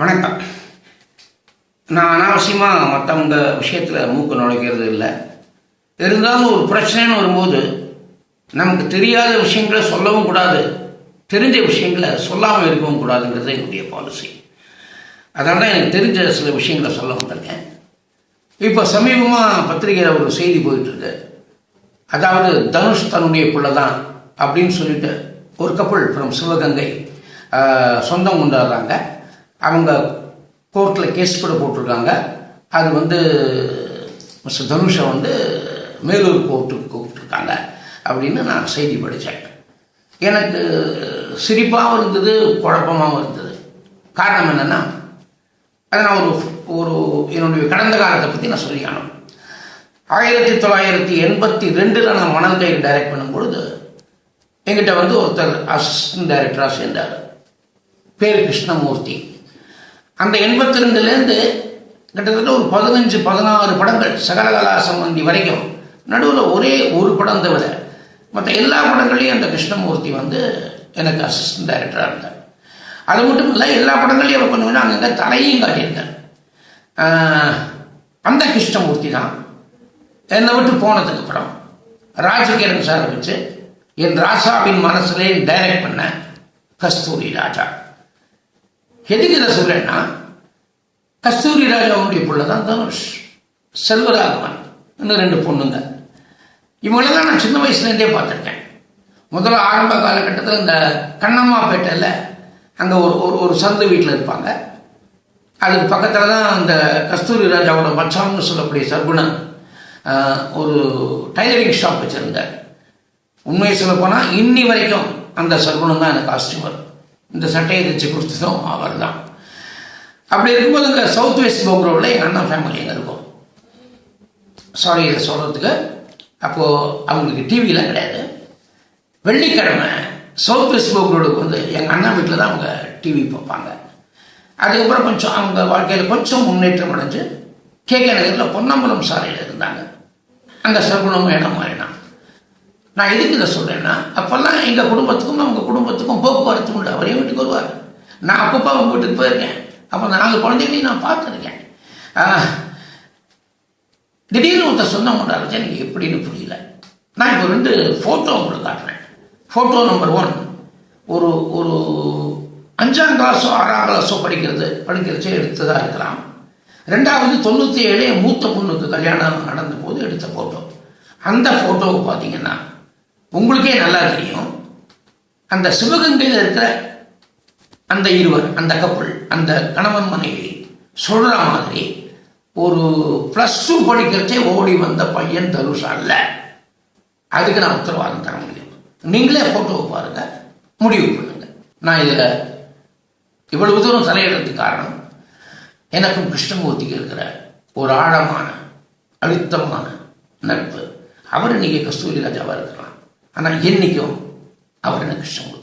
வணக்கம். நான் அனாவசியமாக மற்றவங்க விஷயத்தில் மூக்கு நுழைக்கிறது இல்லை. இருந்தாலும் ஒரு பிரச்சனைன்னு வரும்போது நமக்கு தெரியாத விஷயங்களை சொல்லவும் கூடாது. தெரிஞ்ச விஷயங்களை சொல்லாமல் இருக்கவும் கூடாதுங்கிறது என்னுடைய பாலிசி அதனால தான் எனக்கு தெரிஞ்ச சில விஷயங்களை சொல்ல வந்திருக்கேன். இப்போ சமீபமாக பத்திரிகையில் ஒரு செய்தி போயிட்டுருக்கு. அதாவது தனுஷ் தன்னுடைய பிள்ளை தான் அப்படின்னு சொல்லிட்டு ஒரு கப்பல் ஃப்ரம் சிவகங்கை சொந்தம் கொண்டாடுறாங்க. அவங்க கோர்ட்டில் கேஸ் கூட போட்டிருக்காங்க. அது வந்து மிஸ்டர் தனுஷை வந்து மேலூர் கோர்ட்டுக்கு கூப்பிட்டுருக்காங்க அப்படின்னு நான் செய்தி படித்தேன். எனக்கு சிரிப்பாகவும் இருந்தது குழப்பமாகவும் இருந்தது. காரணம் என்னென்னா அதை நான் ஒரு ஒரு என்னுடைய கடந்த காலத்தை பற்றி நான் சொல்லி ஆயிரத்தி தொள்ளாயிரத்தி எண்பத்தி ரெண்டில் நான் மணல் கயிறு டைரக்ட் பண்ணும் பொழுது எங்கிட்ட வந்து ஒருத்தர் அசிஸ்டன்ட் டைரக்டராக சேர்ந்தார். பேர் கிருஷ்ணமூர்த்தி. அந்த எண்பத்தி ரெண்டுலேருந்து கிட்டத்தட்ட ஒரு பதினஞ்சு பதினாறு படங்கள் சகலகலா சம்பந்தி வரைக்கும் நடுவில் ஒரே ஒரு படம் தவிர மற்ற எல்லா படங்களையும் அந்த கிருஷ்ணமூர்த்தி வந்து எனக்கு அசிஸ்டன்ட் டைரக்டராக இருந்தார். அது மட்டும் இல்லை எல்லா படங்களையும் அவர் கொஞ்சம் கொஞ்சம் அங்கங்கே தலையும் காட்டியிருந்தார். அந்த கிருஷ்ணமூர்த்தி தான் என்னை விட்டு போனதுக்கு அப்புறம் ராஜகிரண் சார் வச்சு என் ராசாவின் மனசுலேயே டைரக்ட் பண்ண கஸ்தூரி ராஜா. எதுக்கு இதை சொல்றேன்னா கஸ்தூரி ராஜாவுடைய பிள்ளை தான் தனுஷ். செல்வராகவன் இன்னும் ரெண்டு பொண்ணுங்க. இவங்களெல்லாம் நான் சின்ன வயசுலேருந்தே பார்த்துருக்கேன். முதல்ல ஆரம்ப காலகட்டத்தில் இந்த கண்ணம்மாப்பேட்டையில் அங்கே ஒரு ஒரு ஒரு சந்து வீட்டில் இருப்பாங்க. அதுக்கு பக்கத்தில் தான் அந்த கஸ்தூரி ராஜாவோட மச்சான்னு சொல்லக்கூடிய சர்க்குணன் ஒரு டைலரிங் ஷாப் வச்சுருந்தார். உண்மையை சொல்ல போனால் இன்னி வரைக்கும் அந்த சர்க்குணம் தான் எனக்கு காஸ்டியூமர் இந்த சட்டையை தைச்சு கொடுத்ததும் அவர் தான் அப்படி இருக்கும்போது இங்கே சவுத் வெஸ்ட் போக்ரோவில் எங்கள் அண்ணா ஃபேமிலி எங்கே இருக்கும். சாரி இதை சொல்கிறதுக்கு அப்போது அவங்களுக்கு டிவிலாம் கிடையாது. வெள்ளிக்கிழமை சவுத் வெஸ்ட் போக்ரோடுக்கு வந்து எங்கள் அண்ணா வீட்டில் தான் அவங்க டிவி பார்ப்பாங்க. அதுக்கப்புறம் கொஞ்சம் அவங்க வாழ்க்கையில் கொஞ்சம் முன்னேற்றம் அடைஞ்சு கேகே நகரில் பொன்னம்பலம் சாலையில் இருந்தாங்க. அங்கே சர்க்குணமும் இடம் மாறினான் நான் எதுக்கு இதை சொல்கிறேன்னா அப்போல்லாம் எங்கள் குடும்பத்துக்கும் அவங்க குடும்பத்துக்கும் போக்குவரத்து உண்டு. அவரே வீட்டுக்கு வருவார். நான் அப்பப்போ அவங்க வீட்டுக்கு போயிருக்கேன். அப்போ நாலு குழந்தைகளையும் நான் பார்த்துருக்கேன். திடீர்னு ஒருத்தர் சொன்ன கொண்டாடுறது எனக்கு எப்படின்னு புரியல. நான் இப்போ ரெண்டு ஃபோட்டோ உங்களுக்கு காட்டுறேன். ஃபோட்டோ நம்பர் ஒன் ஒரு ஒரு அஞ்சாம் கிளாஸோ ஆறாம் கிளாஸோ படிக்கிறது படிக்கிறச்சே எடுத்ததாக இருக்கலாம். ரெண்டாவது தொண்ணூற்றி ஏழு மூத்த பொண்ணுக்கு கல்யாணம் நடந்த போது எடுத்த ஃபோட்டோ அந்த ஃபோட்டோவை பார்த்தீங்கன்னா உங்களுக்கே நல்லா தெரியும். அந்த சிவகங்கையில் இருக்கிற அந்த இருவர் அந்த கப்பல் அந்த கணவன் மனைவி சொல்ற மாதிரி ஒரு ப்ளஸ் டூ படிக்கிறச்சே ஓடி வந்த பையன் தனுஷ் அல்ல. அதுக்கு நான் உத்தரவாதம் தர முடியும். நீங்களே ஃபோட்டோவை பாருங்க முடிவு பண்ணுங்க. நான் இதில் இவ்வளவு தூரம் தலையிடுறதுக்கு காரணம் எனக்கும் கிருஷ்ணமூர்த்திக்கு இருக்கிற ஒரு ஆழமான அழுத்தமான நட்பு. அவர் இன்னைக்கு கஸ்தூரி ராஜாவாக இருக்கலாம். ஆனால் என்னைக்கும் அவர் எனக்கு கிருஷ்ணமூர்த்தி